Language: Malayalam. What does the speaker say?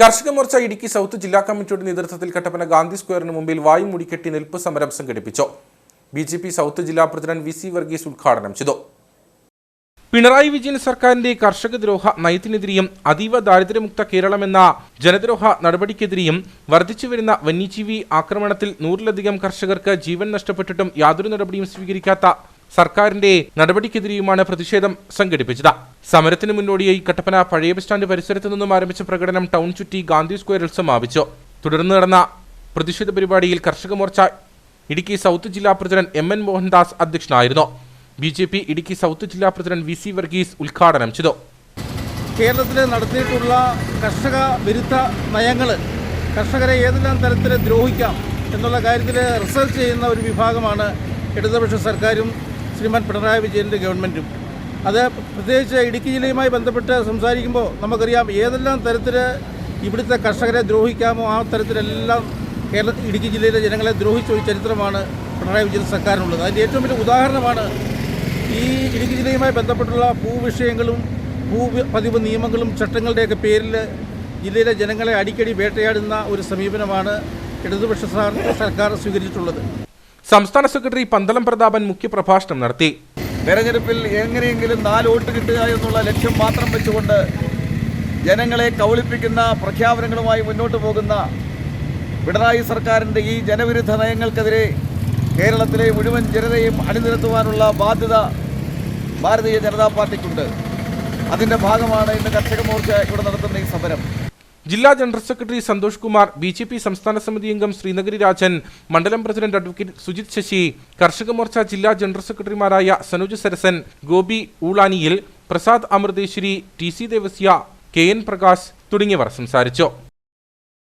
കർഷക മോർച്ച ഇടുക്കി സൗത്ത് ജില്ലാ കമ്മിറ്റിയുടെ നേതൃത്വത്തിൽ കട്ടപ്പന ഗാന്ധി സ്ക്വയറിന് മുമ്പിൽ വായു മുടിക്കെട്ടി നിൽപ്പ് സമരം സംഘടിപ്പിച്ചു. ബി ജെ പി സൗത്ത് ജില്ലാ പ്രസിഡന്റ് വി സി വർഗീസ് ഉദ്ഘാടനം ചെയ്തു. പിണറായി വിജയൻ സർക്കാരിന്റെ കർഷക ദ്രോഹ നയത്തിനെതിരെയും അതീവ ദാരിദ്ര്യമുക്ത കേരളമെന്ന ജനദ്രോഹ നടപടിക്കെതിരെയും വർദ്ധിച്ചുവരുന്ന വന്യജീവി ആക്രമണത്തിൽ നൂറിലധികം കർഷകർക്ക് ജീവൻ നഷ്ടപ്പെട്ടിട്ടും യാതൊരു നടപടിയും സ്വീകരിക്കാത്ത സർക്കാരിന്റെ നടപടിക്കെതിരെയുമാണ് പ്രതിഷേധം സംഘടിപ്പിച്ചത്. സമരത്തിന് മുന്നോടിയായി കട്ടപ്പന പഴയ ബസ് സ്റ്റാൻഡ് പരിസരത്ത് നിന്നും ആരംഭിച്ച പ്രകടനം ടൗൺ ചുറ്റി ഗാന്ധി സ്ക്വയറിൽ സമാപിച്ചു. തുടർന്ന് നടന്ന പ്രതിഷേധ പരിപാടിയിൽ കർഷക മോർച്ച ഇടുക്കി സൗത്ത് ജില്ലാ പ്രസിഡന്റ് എം എൻ മോഹൻദാസ് അധ്യക്ഷനായിരുന്നു. B J P Idukki south ജില്ലാ പ്രസിഡന്റ് വി സി വർഗീസ് ഉദ്ഘാടനം ചെയ്തു. കേരളത്തിൽ നടത്തിയിട്ടുള്ള കർഷക വിരുദ്ധ നയങ്ങൾ കർഷകരെ ഏതെല്ലാം തരത്തിൽ ദ്രോഹിക്കാം എന്നുള്ള കാര്യത്തിൽ റിസർച്ച് ചെയ്യുന്ന ഒരു വിഭാഗമാണ് ഇടതുപക്ഷ സർക്കാരും ശ്രീമാൻ പിണറായി വിജയന്റെ ഗവൺമെന്റും അത് പ്രത്യേകിച്ച് ഇടുക്കി ജില്ലയുമായി ബന്ധപ്പെട്ട് സംസാരിക്കുമ്പോൾ നമുക്കറിയാം ഏതെല്ലാം തരത്തിൽ ഇവിടുത്തെ കർഷകരെ ദ്രോഹിക്കാമോ ആ തരത്തിലെല്ലാം കേരള ഇടുക്കി ജില്ലയിലെ ജനങ്ങളെ ദ്രോഹിച്ച ഒരു ചരിത്രമാണ് പിണറായി വിജയൻ സർക്കാരിനുള്ളത്. അതിന്റെ ഏറ്റവും വലിയ ഉദാഹരണമാണ് ഈ ഇടുക്കി ജില്ലയുമായി ബന്ധപ്പെട്ടുള്ള ഭൂവിഷയങ്ങളും ഭൂ പതിവ് നിയമങ്ങളും ചട്ടങ്ങളുടെയൊക്കെ പേരിൽ ജില്ലയിലെ ജനങ്ങളെ അടിക്കടി വേട്ടയാടുന്ന ഒരു സമീപനമാണ് ഇടതുപക്ഷ സർ- സർക്കാർ സ്വീകരിച്ചിട്ടുള്ളത്. സംസ്ഥാന സെക്രട്ടറി പന്തളം പ്രതാപൻ മുഖ്യപ്രഭാഷണം നടത്തി. തെരഞ്ഞെടുപ്പിൽ എങ്ങനെയെങ്കിലും നാല് വോട്ട് കിട്ടുക എന്നുള്ള ലക്ഷ്യം മാത്രം വെച്ചുകൊണ്ട് ജനങ്ങളെ കബളിപ്പിക്കുന്ന പ്രഖ്യാപനങ്ങളുമായി മുന്നോട്ട് പോകുന്ന പിണറായി സർക്കാരിന്റെ ഈ ജനവിരുദ്ധ നയങ്ങൾക്കെതിരെ കേരളത്തിലെ മുഴുവൻ ജനതയും അണിനിരത്തുവാനുള്ള ബാധ്യത ഭാരതീയ ജനതാ പാർട്ടിക്കുണ്ട്. അതിന്റെ ഭാഗമാണ് ഇന്ന് കർഷക മോർച്ച ഇവിടെ നടത്തുന്ന ഈ സമരം. ജില്ലാ general secretary Santhosh Kumar B J P സംസ്ഥാന സമിതി അംഗം ശ്രീനഗരി രാജൻ മണ്ഡലം പ്രസിഡന്റ് അഡ്വക്കേറ്റ് സുജിത് ശശി കർഷക മോർച്ച ജില്ലാ ജനറൽ സെക്രട്ടറിമാരായ Sanuj Sarasan Gopi Oolaniyil Prasad Amritheswari T C Devasya K N Prakash തുടങ്ങിയവർ സംസാരിച്ചു.